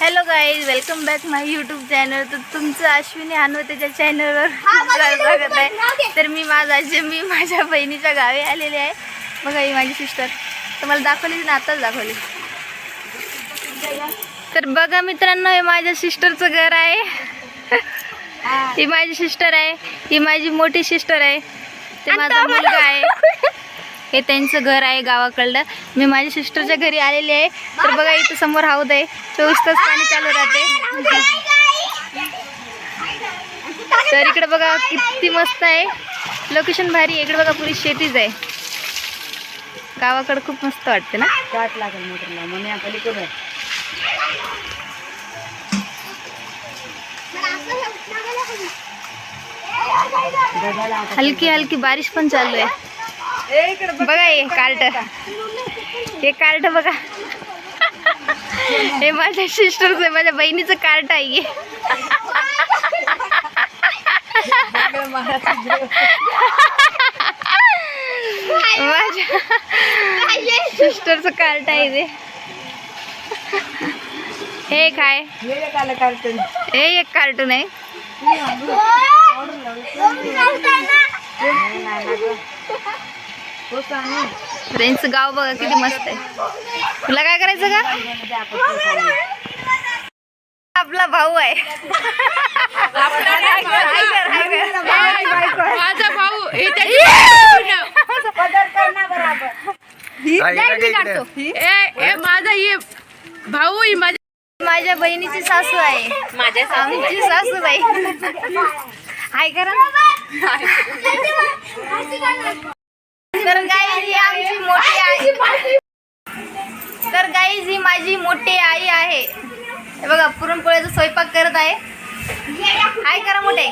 Hello guys welcome back my YouTube channel तर तुमचं अश्विनी त्याच्या चॅनलवर स्वागत आहे. तर मी माझा जे मी माझ्या बहिणीच्या गावी आलेले आहे. बघा ही माझी सिस्टर तुम्हाला दाखवली ना आताच दाखवली. तर बघा मित्रांनो हे माझ्या सिस्टरचं घर आहे. ही. माझी सिस्टर आहे. ही माझी मोठी सिस्टर आहे. ते माझा मुलगा आहे. हे त्यांचं घर आहे गावाकडलं. मी माझ्या सिस्टरच्या घरी आलेली आहे. तर बघा इथं समोर हौद आहे. चोवीस तास पाणी चालू राहते. तर इकडे बघा किती मस्त आहे. लोकेशन भारी आहे. इकडे बघा पुरी शेतीच आहे. गावाकडे खूप मस्त वाटते ना? काट लागेल मोटरला मग मी पलीकडे आहे. हलकी हलकी बारिश पण चालू आहे. बघ. बघा हे कार्ट. हे कार्ट बघा. हे माझ्या सिस्टरचं आहे माझ्या बहिणीचं कार्ट आहे हे. माझ्या सिस्टरचं कार्ट आहे ते हे काय हे. हे एक कार्टून आहे. त्यांचं गाव बघा किती मस्त आहे. तुला काय करायचं का. आपला भाऊ आहे. माझा भाऊ माझा ये भाऊ ही माझ्या माझ्या बहिणीची सासू आहे. माझ्या आमची सासूबाई. हाय करा तर गाई ही माझी मोठी आई आहे. हे बघा पुरणपोळ्याचा स्वयंपाक करत आहे. हाय करा मोठे.